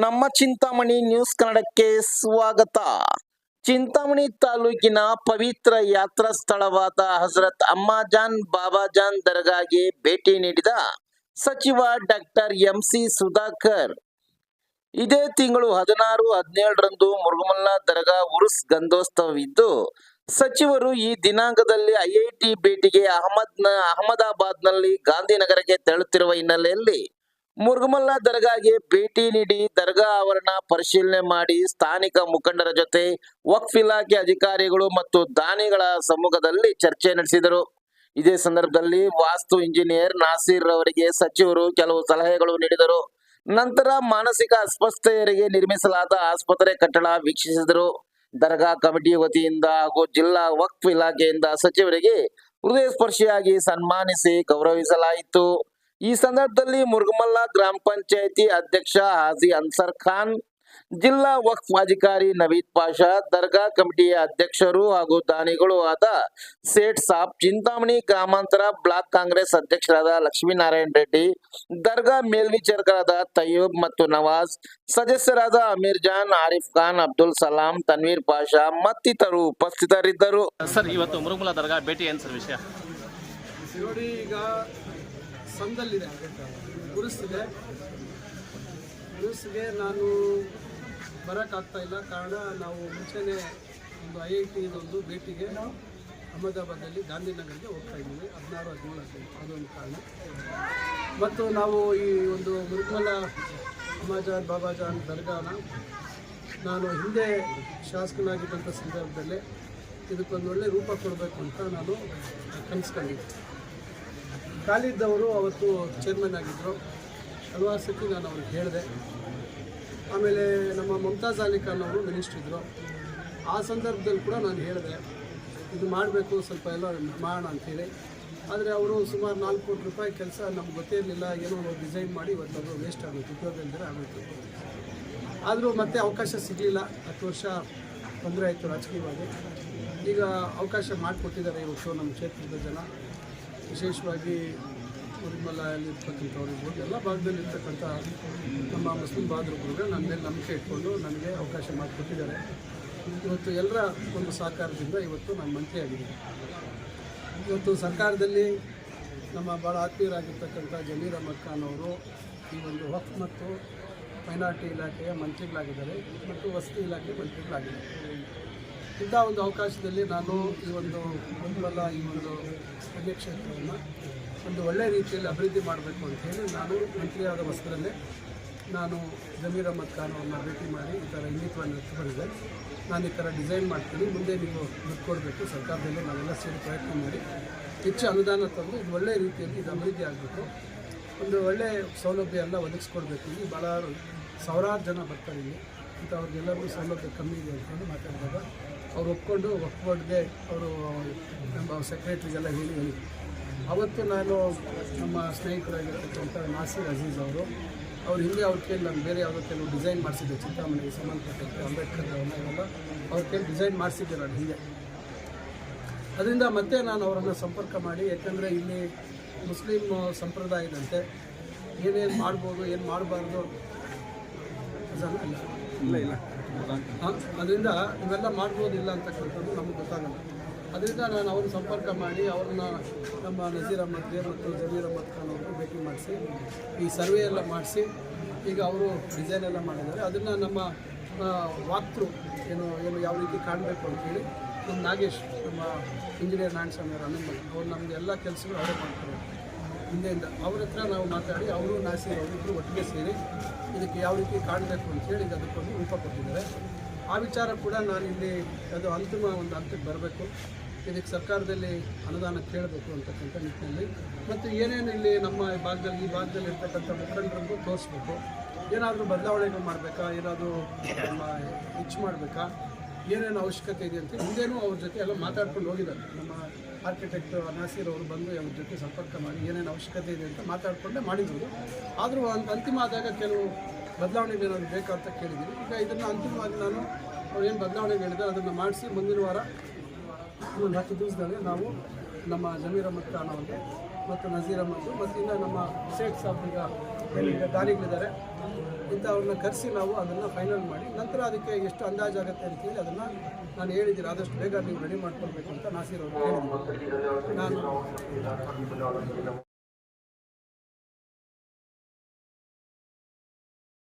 ನಮ್ಮ ಚಿಂತಾಮಣಿ ನ್ಯೂಸ್ ಕನ್ನಡಕ್ಕೆ ಸ್ವಾಗತ. ಚಿಂತಾಮಣಿ ತಾಲೂಕಿನ ಪವಿತ್ರ ಯಾತ್ರಾ ಸ್ಥಳವಾದ ಹಜರತ್ ಅಮ್ಮಾಜಾನ್ ಬಾಬಾಜಾನ್ ದರ್ಗಾಗೆ ಭೇಟಿ ನೀಡಿದ ಸಚಿವ ಡಾಕ್ಟರ್ ಎಂಸಿ ಸುಧಾಕರ್. ಇದೇ ತಿಂಗಳು ಹದಿನಾರು, ಹದಿನೇಳರಂದು ಮುರುಗಮಲ್ಲ ದರ್ಗಾ ಉರುಸ್ ಗಂಧೋತ್ಸವವಿದ್ದು, ಸಚಿವರು ಈ ದಿನಾಂಕದಲ್ಲಿ ಐಐಟಿ ಭೇಟಿಗೆ ಅಹಮದ್ ಅಹಮದಾಬಾದ್ನಲ್ಲಿ ಗಾಂಧಿನಗರಕ್ಕೆ ತೆರಳುತ್ತಿರುವ ಹಿನ್ನೆಲೆಯಲ್ಲಿ ಮುರುಗಮಲ್ಲ ದರ್ಗಾಗೆ ಭೇಟಿ ನೀಡಿ ದರ್ಗಾ ಆವರಣ ಪರಿಶೀಲನೆ ಮಾಡಿ ಸ್ಥಾನಿಕ ಮುಖಂಡರ ಜೊತೆ ವಕ್ಫ್ ಇಲಾಖೆ ಅಧಿಕಾರಿಗಳು ಮತ್ತು ದಾನಿಗಳ ಸಮ್ಮುಖದಲ್ಲಿ ಚರ್ಚೆ ನಡೆಸಿದರು. ಇದೇ ಸಂದರ್ಭದಲ್ಲಿ ವಾಸ್ತು ಇಂಜಿನಿಯರ್ ನಾಸೀರ್ ಅವರಿಗೆ ಸಚಿವರು ಕೆಲವು ಸಲಹೆಗಳು ನೀಡಿದರು. ನಂತರ ಮಾನಸಿಕ ಅಸ್ವಸ್ಥೆಯರಿಗೆ ನಿರ್ಮಿಸಲಾದ ಆಸ್ಪತ್ರೆ ಕಟ್ಟಡ ವೀಕ್ಷಿಸಿದರು. ದರ್ಗಾ ಕಮಿಟಿ ವತಿಯಿಂದ ಹಾಗೂ ಜಿಲ್ಲಾ ವಕ್ಫ್ ಇಲಾಖೆಯಿಂದ ಸಚಿವರಿಗೆ ಹೃದಯ ಸ್ಪರ್ಶಿಯಾಗಿ ಸನ್ಮಾನಿಸಿ ಗೌರವಿಸಲಾಯಿತು. ಈ ಸಂದರ್ಭದಲ್ಲಿ ಮುರುಗಮಲ್ಲ ಗ್ರಾಮ ಪಂಚಾಯಿತಿ ಅಧ್ಯಕ್ಷ ಹಾಜಿ ಅನ್ಸರ್ ಖಾನ್ ಜಿಲ್ಲಾ ವಕ್ಫ್ ಅಧಿಕಾರಿ ನವೀದ್ ಪಾಷಾ ದರ್ಗಾ ಕಮಿಟಿಯ ಅಧ್ಯಕ್ಷರು ಹಾಗೂ ದಾನಿಗಳು ಆದ ಸೇಠ್ ಸಾಬ್ ಚಿಂತಾಮಣಿ ಗ್ರಾಮಾಂತರ ಬ್ಲಾಕ್ ಕಾಂಗ್ರೆಸ್ ಅಧ್ಯಕ್ಷರಾದ ಲಕ್ಷ್ಮೀನಾರಾಯಣ ರೆಡ್ಡಿ ದರ್ಗಾ ಮೇಲ್ವಿಚಾರಕರಾದ ತಯ್ಯೂಬ್ ಮತ್ತು ನವಾಜ್ ಸದಸ್ಯರಾದ ಅಮೀರ್ ಜಾನ್ ಆರಿಫ್ ಖಾನ್ ಅಬ್ದುಲ್ ಸಲಾಂ ತನ್ವೀರ್ ಪಾಷಾ ಮತ್ತಿತರರು ಉಪಸ್ಥಿತರಿದ್ದರು. ಸರ್ ಇವತ್ತು ಮುರುಗುಮಲ ದರ್ಗಾ ಭೇಟಿ ಏನು ಸರ್ ವಿಷಯ? ಸಂದಲ್ಲಿದೆ. ಗುರುಸಿದೆ. ಗುರುಸಿಗೆ ನಾನು ಬರೋಕ್ಕಾಗ್ತಾ ಇಲ್ಲ. ಕಾರಣ ನಾವು ಮುಂಚೆನೇ ಒಂದು ಐ ಐ ಟಿದೊಂದು ಭೇಟಿಗೆ ಅಹಮದಾಬಾದಲ್ಲಿ ಗಾಂಧಿನಗರಿಗೆ ಹೋಗ್ತಾ ಇದ್ದೀವಿ. ಹದಿನಾರು, ಹದಿನೇಳು ಅದೊಂದು ಕಾರಣ. ಮತ್ತು ನಾವು ಈ ಒಂದು ಮುರುಕಮಲ ಅಮ್ಮಾಜಾನ್ ಬಾಬಾಜಾನ್ ದರ್ಗಾನ ನಾನು ಹಿಂದೆ ಶಾಸಕನಾಗಿದ್ದಂಥ ಸಂದರ್ಭದಲ್ಲೇ ಇದಕ್ಕೊಂದು ಒಳ್ಳೆ ರೂಪ ಕೊಡಬೇಕು ಅಂತ ನಾನು ಕನಸ್ಕೊಂಡಿದ್ದೆ. ಖಾಲಿದ್ದವರು ಅವತ್ತು ಚೇರ್ಮನ್ ಆಗಿದ್ದರು ಹಲವಾರು ಸತಿ ನಾನು ಅವ್ರಿಗೆ ಹೇಳಿದೆ. ಆಮೇಲೆ ನಮ್ಮ ಮಮತಾಜ್ ಅಲಿ ಖಾನ್ ಅವರು ಮಿನಿಸ್ಟ್ರ್ ಇದ್ದರು ಆ ಸಂದರ್ಭದಲ್ಲಿ ಕೂಡ ನಾನು ಹೇಳಿದೆ, ಇದು ಮಾಡಬೇಕು, ಸ್ವಲ್ಪ ಎಲ್ಲ ಮಾಡೋಣ ಅಂತೇಳಿ ಆದರೆ ಅವರು ಸುಮಾರು ನಾಲ್ಕು ಕೋಟಿ ರೂಪಾಯಿ ಕೆಲಸ ನಮ್ಗೆ ಗೊತ್ತೇ ಇರಲಿಲ್ಲ, ಏನೋ ಡಿಸೈನ್ ಮಾಡಿ ಇವತ್ತು ಅದು ವೇಸ್ಟ್ ಆಗುತ್ತೆ ಉಪಯೋಗ ಆಗುತ್ತೆ ಆದರೂ ಮತ್ತೆ ಅವಕಾಶ ಸಿಗಲಿಲ್ಲ. ಹತ್ತು ವರ್ಷ ತೊಂದರೆ ಆಯಿತು ರಾಜಕೀಯವಾಗಿ. ಈಗ ಅವಕಾಶ ಮಾಡಿಕೊಟ್ಟಿದ್ದಾರೆ ಇವತ್ತು ನಮ್ಮ ಕ್ಷೇತ್ರದ ಜನ. ವಿಶೇಷವಾಗಿ ಉರಿಮಲ್ಲಿರ್ತಕ್ಕಂಥವ್ರಿರ್ಬೋದು ಎಲ್ಲ ಭಾಗದಲ್ಲಿರ್ತಕ್ಕಂಥ ನಮ್ಮ ಮುಸ್ಲಿಂ ಬಾಂಧವರು ನನ್ನ ಮೇಲೆ ನಂಬಿಕೆ ಇಟ್ಕೊಂಡು ನನಗೆ ಅವಕಾಶ ಮಾಡಿಕೊಟ್ಟಿದ್ದಾರೆ. ಇವತ್ತು ಎಲ್ಲರ ಒಂದು ಸಹಕಾರದಿಂದ ಇವತ್ತು ನಾನು ಮಂತ್ರಿ ಆಗಿದ್ದೀನಿ ಇವತ್ತು ಸರ್ಕಾರದಲ್ಲಿ ನಮ್ಮ ಭಾಳ ಆತ್ಮೀಯರಾಗಿರ್ತಕ್ಕಂಥ ಜಮೀರ್ ಅಹಮದ್ ಖಾನ್ ಅವರು ಈ ಒಂದು ವಕ್ ಮತ್ತು ಮೈನಾರಿಟಿ ಇಲಾಖೆಯ ಮಂತ್ರಿಗಳಾಗಿದ್ದಾರೆ ಮತ್ತು ವಸತಿ ಇಲಾಖೆಯ ಮಂತ್ರಿಗಳಾಗಿದ್ದಾರೆ. ಇಂಥ ಒಂದು ಅವಕಾಶದಲ್ಲಿ ನಾನು ಈ ಒಂದು ಮುಂಬಲ ಈ ಒಂದು ಕ್ಷೇತ್ರವನ್ನು ಒಂದು ಒಳ್ಳೆಯ ರೀತಿಯಲ್ಲಿ ಅಭಿವೃದ್ಧಿ ಮಾಡಬೇಕು ಅಂತ ಹೇಳಿ ನಾನು ಮಂತ್ರಿಯಾದ ವಸ್ತ್ರದಲ್ಲೇ ನಾನು ಜಮೀರ್ ಅಹಮದ್ ಖಾನ್ ಅವ್ರನ್ನ ಭೇಟಿ ಮಾಡಿ ಈ ಥರ ಇಂಗಿತವನ್ನು ವ್ಯಕ್ತಪಡಿಸಿದೆ ನಾನು ಈ ಥರ ಡಿಸೈನ್ ಮಾಡ್ತೀನಿ. ಮುಂದೆ ನೀವು ದುಡ್ಡು ಕೊಡಬೇಕು. ಸರ್ಕಾರದಲ್ಲಿ ನಾವೆಲ್ಲ ಸೇರಿ ಪ್ರಯತ್ನ ಮಾಡಿ ಹೆಚ್ಚು ಅನುದಾನ ತಂದು ಇದು ಒಳ್ಳೆಯ ರೀತಿಯಲ್ಲಿ ಇದು ಅಭಿವೃದ್ಧಿ ಆಗಬೇಕು. ಒಂದು ಒಳ್ಳೆಯ ಸೌಲಭ್ಯ ಎಲ್ಲ ಒದಗಿಸ್ಕೊಡ್ಬೇಕು. ಇಲ್ಲಿ ಭಾಳ ಸಾವಿರಾರು ಜನ ಬರ್ತಾರೆ ಇಲ್ಲಿ. ಮತ್ತು ಅವ್ರಿಗೆಲ್ಲರಿಗೂ ಸೌಲಭ್ಯ ಕಮ್ಮಿ ಇದೆ ಅಂತಂದು ಮಾತಾಡಿದಾಗ ಅವ್ರು ಒಪ್ಕೊಂಡು, ಒಪ್ಕೊಡ್ದೆ ಅವರು ನಮ್ಮ ಸೆಕ್ರೆಟ್ರಿಗೆಲ್ಲ ಹೇಳಿ ಹೇಳಿ. ಅವತ್ತು ನಾನು ನಮ್ಮ ಸ್ನೇಹಿತರಾಗಿರ್ತಕ್ಕಂಥ ನಾಸೀರ್ ಅಜೀಜ್ ಅವರು, ಅವ್ರು ಹಿಂದೆ ಅವ್ರ ಕೇಳಿ ನಾನು ಬೇರೆ ಯಾವುದೋ ಕೆಲವು ಡಿಸೈನ್ ಮಾಡಿಸಿದ್ದೆ ಚಿಂತಾಮಣಿಗೆ ಸಂಬಂಧಪಟ್ಟಂತೆ ಅಂಬೇಡ್ಕರ್ ಅವನ್ನೆಲ್ಲ ಅವ್ರ ಕೇಳಿ ಡಿಸೈನ್ ಮಾಡಿಸಿದ್ದೆ ನಾನು ಹಿಂದೆ. ಅದರಿಂದ ಮತ್ತೆ ನಾನು ಅವರನ್ನು ಸಂಪರ್ಕ ಮಾಡಿ, ಯಾಕಂದರೆ ಇಲ್ಲಿ ಮುಸ್ಲಿಂ ಸಂಪ್ರದಾಯದಂತೆ ಏನೇನು ಮಾಡ್ಬೋದು, ಏನು ಮಾಡಬಾರ್ದು ಇಲ್ಲ ಇಲ್ಲ. ಅದರಿಂದ ಇವೆಲ್ಲ ಮಾಡ್ಬೋದಿಲ್ಲ ಅಂತಕ್ಕಂಥದ್ದು ನಮಗೆ ಗೊತ್ತಾಗಲ್ಲ. ಅದರಿಂದ ನಾನು ಅವ್ರನ್ನ ಸಂಪರ್ಕ ಮಾಡಿ ಅವ್ರನ್ನ ನಮ್ಮ ನಜೀರ್ ಅಹಮದ್ಗೆ ಮತ್ತು ಜಮೀರ್ ಅಹಮದ್ ಖಾನ್ ಭೇಟಿ ಮಾಡಿಸಿ, ಈ ಸರ್ವೆ ಎಲ್ಲ ಮಾಡಿಸಿ, ಈಗ ಅವರು ಡಿಸೈನ್ ಎಲ್ಲ ಮಾಡಿದ್ದಾರೆ. ಅದನ್ನು ನಮ್ಮ ವಾಕ್ತೃ ಏನು ಏನು ಯಾವ ರೀತಿ ಕಾಣಬೇಕು ಅಂತೇಳಿ ನಮ್ಮ ನಾಗೇಶ್, ನಮ್ಮ ಇಂಜಿನಿಯರ್ ನಾರಾಯಣ ಸ್ವಾಮಿ ಅವರು ಅವ್ರು ನಮಗೆ ಎಲ್ಲ ಕೆಲಸಗಳು ಅವರೇ ಮಾಡ್ತಾರೆ. ಹಿಂದೆಯಿಂದ ಅವ್ರ ಹತ್ರ ನಾವು ಮಾತಾಡಿ ಅವರು, ನಾಸಿ ಅವರಿಬ್ಬರು ಒಟ್ಟಿಗೆ ಸೇರಿ ಇದಕ್ಕೆ ಯಾವ ರೀತಿ ಕಾಣಬೇಕು ಅಂತೇಳಿ ಅದಕ್ಕೊಂದು ರೂಪ ಕೊಟ್ಟಿದ್ದಾರೆ. ಆ ವಿಚಾರ ಕೂಡ ನಾನು ಇಲ್ಲಿ ಅದು ಅಂತಿಮ ಒಂದು ಹಂತಕ್ಕೆ ಬರಬೇಕು. ಇದಕ್ಕೆ ಸರ್ಕಾರದಲ್ಲಿ ಅನುದಾನ ಕೇಳಬೇಕು ಅಂತಕ್ಕಂಥ ನಿಟ್ಟಿನಲ್ಲಿ. ಮತ್ತು ಏನೇನು ಇಲ್ಲಿ ನಮ್ಮ ಭಾಗದಲ್ಲಿ, ಈ ಭಾಗದಲ್ಲಿ ಇರ್ತಕ್ಕಂಥ ಮುಖಂಡರಿಗೂ ತೋರಿಸ್ಬೇಕು. ಏನಾದರೂ ಬದಲಾವಣೆಗಳು ಮಾಡಬೇಕಾ? ಏನಾದರೂ ನಮ್ಮ ಹೆಚ್ಚು ಮಾಡಬೇಕಾ? ಏನೇನು ಅವಶ್ಯಕತೆ ಇದೆ ಅಂತ ಹಿಂದೇನೂ ಅವ್ರ ಜೊತೆ ಎಲ್ಲ ಮಾತಾಡ್ಕೊಂಡು ಹೋಗಿದ್ದಾರೆ. ನಮ್ಮ ಆರ್ಕಿಟೆಕ್ಟ್ ನಾಸೀರ್ ಅವರು ಬಂದು ಅವ್ರ ಜೊತೆ ಸಂಪರ್ಕ ಮಾಡಿ ಏನೇನು ಅವಶ್ಯಕತೆ ಇದೆ ಅಂತ ಮಾತಾಡಿಕೊಂಡೇ ಮಾಡಿದ್ರು. ಆದರೂ ಅಂತ ಅಂತಿಮ ಆದಾಗ ಕೆಲವು ಬದಲಾವಣೆಗಳು ಏನಾದರೂ ಬೇಕಂತ ಕೇಳಿದ್ದೀನಿ. ಈಗ ಇದನ್ನು ಅಂತಿಮವಾಗಿ ನಾನು ಅವ್ರು ಏನು ಬದಲಾವಣೆ ಹೇಳಿದೆ ಅದನ್ನು ಮಾಡಿಸಿ ಮುಂದಿನ ವಾರ ಒಂದು ಹತ್ತು ದಿವಸದಲ್ಲಿ ನಾವು ನಮ್ಮ ಜಮೀರ್ ಅಹಮದ್ ಖಾನ್ ಅವರಿಗೆ ಮತ್ತು ನಜೀರ್ ಅಹಮದ್ ಮತ್ತು ಇನ್ನು ನಮ್ಮ ಶೇಖ್ ಸಾಬ್ ಈಗ ದಾರಿಗಳಿದ್ದಾರೆ ಇಂಥವ್ರನ್ನ ಕರೆಸಿ ನಾವು ಅದನ್ನು ಫೈನಲ್ ಮಾಡಿ, ನಂತರ ಅದಕ್ಕೆ ಎಷ್ಟು ಅಂದಾಜಾಗುತ್ತೆ ಅಂತ ಹೇಳಿ ಅದನ್ನು ನಾನು ಹೇಳಿದ್ದೀನಿ. ಆದಷ್ಟು ಬೇಗ ನೀವು ರೆಡಿ ಮಾಡ್ಕೊಳ್ಬೇಕು ಅಂತ ನಾಸೀರ್ ಅವರು ಹೇಳಿದ್ದೀನಿ ನಾನು